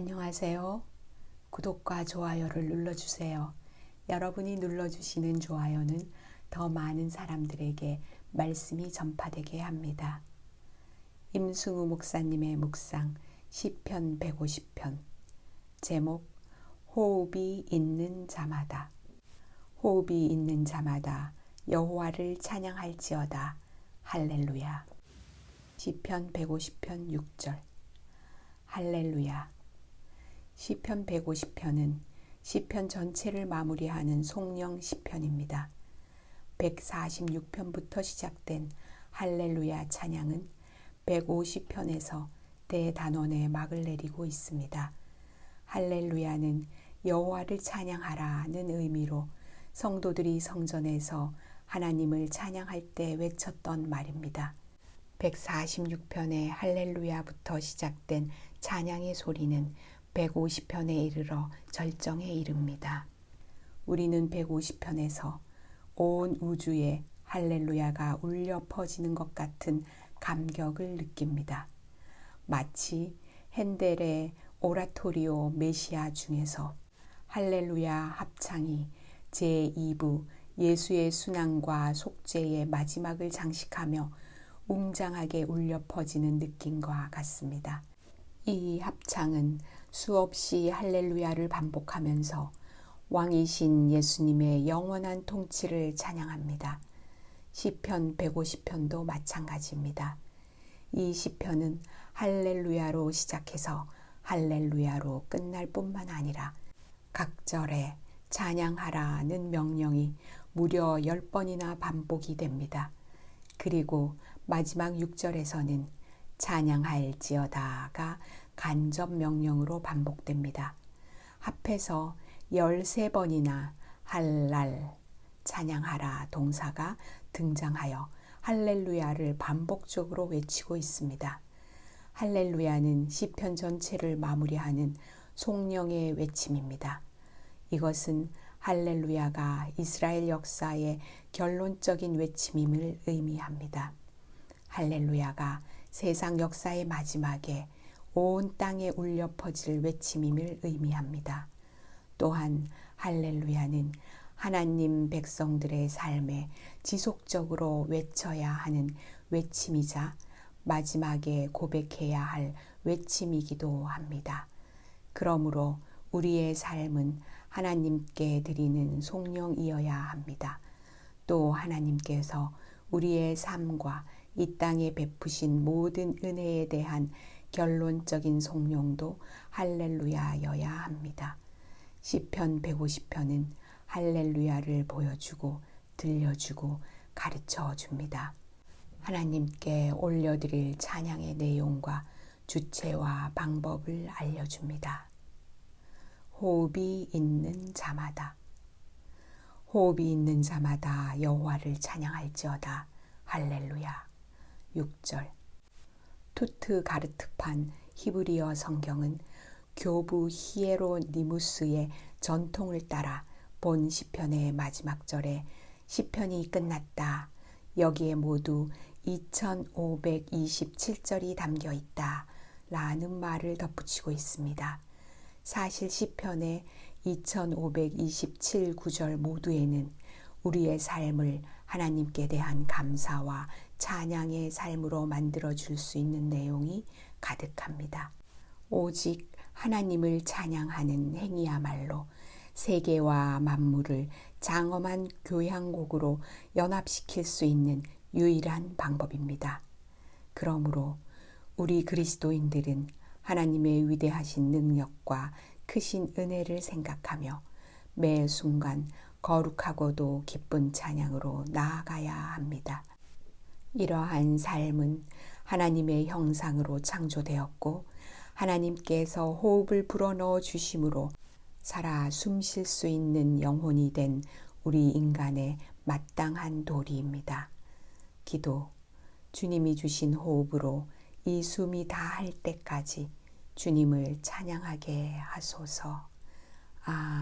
안녕하세요. 구독과 좋아요를 눌러주세요. 여러분이 눌러주시는 좋아요는 더 많은 사람들에게 말씀이 전파되게 합니다. 임승우 목사님의 묵상 시편 150편 제목 호흡이 있는 자마다 호흡이 있는 자마다 여호와를 찬양할지어다 할렐루야 시편 150편 6절 할렐루야 시편 150편은 시편 전체를 마무리하는 송령 시편입니다. 146편부터 시작된 할렐루야 찬양은 150편에서 대단원의 막을 내리고 있습니다. 할렐루야는 여호와를 찬양하라는 의미로 성도들이 성전에서 하나님을 찬양할 때 외쳤던 말입니다. 146편의 할렐루야부터 시작된 찬양의 소리는 150편에 이르러 절정에 이릅니다. 우리는 150편에서 온 우주에 할렐루야가 울려 퍼지는 것 같은 감격을 느낍니다. 마치 핸델의 오라토리오 메시아 중에서 할렐루야 합창이 제2부 예수의 순환과 속죄의 마지막을 장식하며 웅장하게 울려 퍼지는 느낌과 같습니다. 이 합창은 수없이 할렐루야를 반복하면서 왕이신 예수님의 영원한 통치를 찬양합니다. 시편 150편도 마찬가지입니다. 이 시편은 할렐루야로 시작해서 할렐루야로 끝날 뿐만 아니라 각절에 찬양하라는 명령이 무려 10번이나 반복이 됩니다. 그리고 마지막 6절에서는 찬양할지어다가 간접 명령으로 반복됩니다. 합해서 13번이나 할랄 찬양하라 동사가 등장하여 할렐루야를 반복적으로 외치고 있습니다. 할렐루야는 시편 전체를 마무리하는 송령의 외침입니다. 이것은 할렐루야가 이스라엘 역사의 결론적인 외침임을 의미합니다. 할렐루야가 세상 역사의 마지막에 온 땅에 울려 퍼질 외침임을 의미합니다. 또한 할렐루야는 하나님 백성들의 삶에 지속적으로 외쳐야 하는 외침이자 마지막에 고백해야 할 외침이기도 합니다. 그러므로 우리의 삶은 하나님께 드리는 송령이어야 합니다. 또 하나님께서 우리의 삶과 이 땅에 베푸신 모든 은혜에 대한 결론적인 송룡도 할렐루야여야 합니다. 시편 150편은 할렐루야를 보여주고 들려주고 가르쳐 줍니다. 하나님께 올려드릴 찬양의 내용과 주체와 방법을 알려줍니다. 호흡이 있는 자마다 호흡이 있는 자마다 여호와를 찬양할지어다 할렐루야 6절 투트 가르트판 히브리어 성경은 교부 히에로니무스의 전통을 따라 본 시편의 마지막 절에 시편이 끝났다. 여기에 모두 2527절이 담겨 있다. 라는 말을 덧붙이고 있습니다. 사실 시편의 2527 구절 모두에는 우리의 삶을 하나님께 대한 감사와 찬양의 삶으로 만들어 줄 수 있는 내용이 가득합니다. 오직 하나님을 찬양하는 행위야말로 세계와 만물을 장엄한 교향곡으로 연합시킬 수 있는 유일한 방법입니다. 그러므로 우리 그리스도인들은 하나님의 위대하신 능력과 크신 은혜를 생각하며 매 순간 거룩하고도 기쁜 찬양으로 나아가야 합니다. 이러한 삶은 하나님의 형상으로 창조되었고 하나님께서 호흡을 불어넣어 주심으로 살아 숨 쉴 수 있는 영혼이 된 우리 인간의 마땅한 도리입니다. 기도, 주님이 주신 호흡으로 이 숨이 다 할 때까지 주님을 찬양하게 하소서. 아멘.